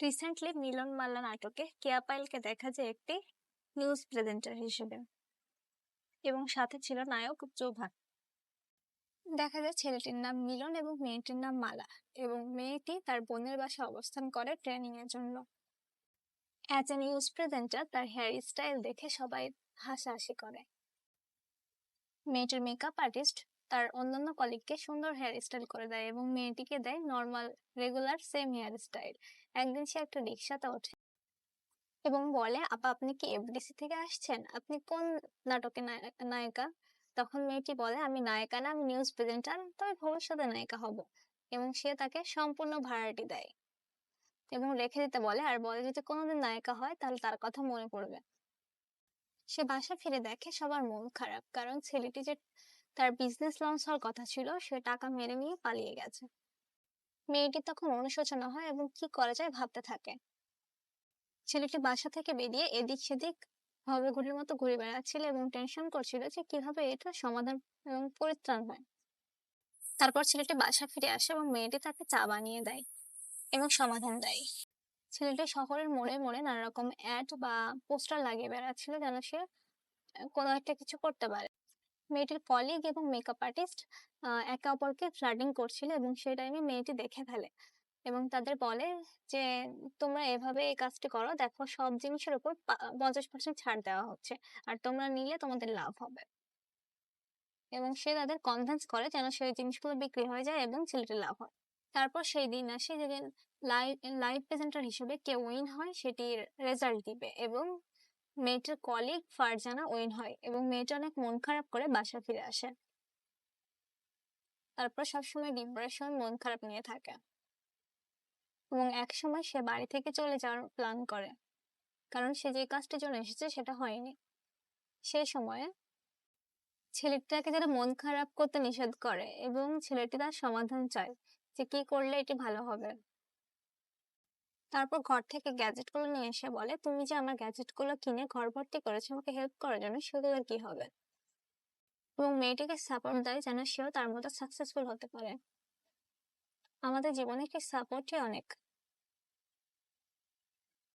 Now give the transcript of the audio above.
Recently মিলন মাল্লা নাটকে কেয়া পায়েলকে দেখা যায় একটি নিউজ প্রেজেন্টার হিসেবে এবং সাথে ছিল নায়ক জোভান দেখা যায় ছেলেটির নাম মিলন এবং মেয়েটির নাম মালা এবং মেয়েটি তার বোনের বাসায় অবস্থান করে ট্রেনিং এর জন্য। অ্যাজ এ নিউজ প্রেজেন্টার তার হেয়ার স্টাইল দেখে সবাই হাসাহাসি করে। মেয়েটির মেকআপ আর্টিস্ট তার অন্যান্য কলিগকে সুন্দর হেয়ার স্টাইল করে দেয় এবং মেয়েটিকে দেয় normal regular same hair style একদিন সে একটা রিক্সাতে ওঠে এবং বলে, আপা, আপনি কি এফডিসি থেকে আসছেন? আপনি কোন নাটকে নায়িকা? তখন মেয়েটি বলে, আমি নায়িকা না, আমি নিউজ প্রেজেন্টার তবে ভবিষ্যতে নায়িকা হব। এবং সে তাকে সম্পূর্ণ ভাড়াটি দেয় এবং রেখে দিতে বলে, আর বলে, যদি কোনোদিন নায়িকা হয়, তাহলে তার কথা মনে পড়বে। সে বাসা ফিরে দেখে সবার মন খারাপ, কারণ ছেলেটি যে তার বিজনেস লঞ্চ হওয়ার কথা ছিল, সে টাকা মেরে নিয়ে পালিয়ে গেছে। মেয়েটি তখন অনুশোচনা হয় এবং কি করা যায় ভাবতে থাকে। ছেলেটি বাসা থেকে বেরিয়ে এদিক সেদিক ভবে ঘুরির মতো ঘুরে বেড়াচ্ছিল এবং টেনশন করছিল যে কীভাবে এটা সমাধান এবং পরিত্রাণ হয়। তারপর ছেলেটি বাসা ফিরে আসে এবং মেয়েটি তাকে চা বানিয়ে দেয় এবং সমাধান দেয়। ছেলেটি শহরের মোড়ে মোড়ে নানা রকম অ্যাড বা পোস্টার লাগিয়ে বেড়াচ্ছিল যেন সে কোনো একটা কিছু করতে পারে। মেয়েটির কলিগ এবং মেকআপ আর্টিস্ট একে অপরকে ফ্লার্টিং করছিল এবং সেই টাইমে মেয়েটি দেখে ফেলে এবং তাদের বলে যে, তোমরা এভাবে এই কাজটি করো, দেখো সব জিনিসের উপর পঞ্চাশ পার্সেন্ট ছাড় দেওয়া হচ্ছে, আর তোমরা নিলে তোমাদের লাভ হবে। এবং সে তাদের কনভিন্স করে যেন সেই জিনিসগুলো বিক্রি হয়ে যায় এবং ছেলেটির লাভ হয়। তারপর সেই দিন আসে যে লাইভ লাইভ প্রেজেন্টার হিসেবে কে উইন হয় সেটির রেজাল্ট দিবে এবং মেয়েটির কলিগ ফারজানা উইন হয় এবং মেয়েটা অনেক মন খারাপ করে বাসা ফিরে আসে। তারপর সবসময় ডিপ্রেশন মন খারাপ নিয়ে থাকে। এবং এক সময় সে বাড়ি থেকে চলে যাওয়ার প্ল্যান করে। কারণ সে যে কাজটির জন্য এসেছে সেটা হয়নি। সে সময়ে ছেলেটাকে যারা মন খারাপ করতে নিষেধ করে এবং ছেলেটি তার সমাধান চায় যে কি করলে এটি ভালো হবে। তারপর ঘর থেকে গ্যাজেটগুলো নিয়ে এসে বলে, তুমি যে আমার গ্যাজেটগুলো কিনে ঘর ভর্তি করেছ, আমাকে হেল্প করার জন্য, সেগুলো কি হবে? এবং মেয়েটিকে সাপোর্ট দেয় যেন সেও তার মতো সাকসেসফুল হতে পারে। আমাদের জীবনে সাপোর্টই অনেক।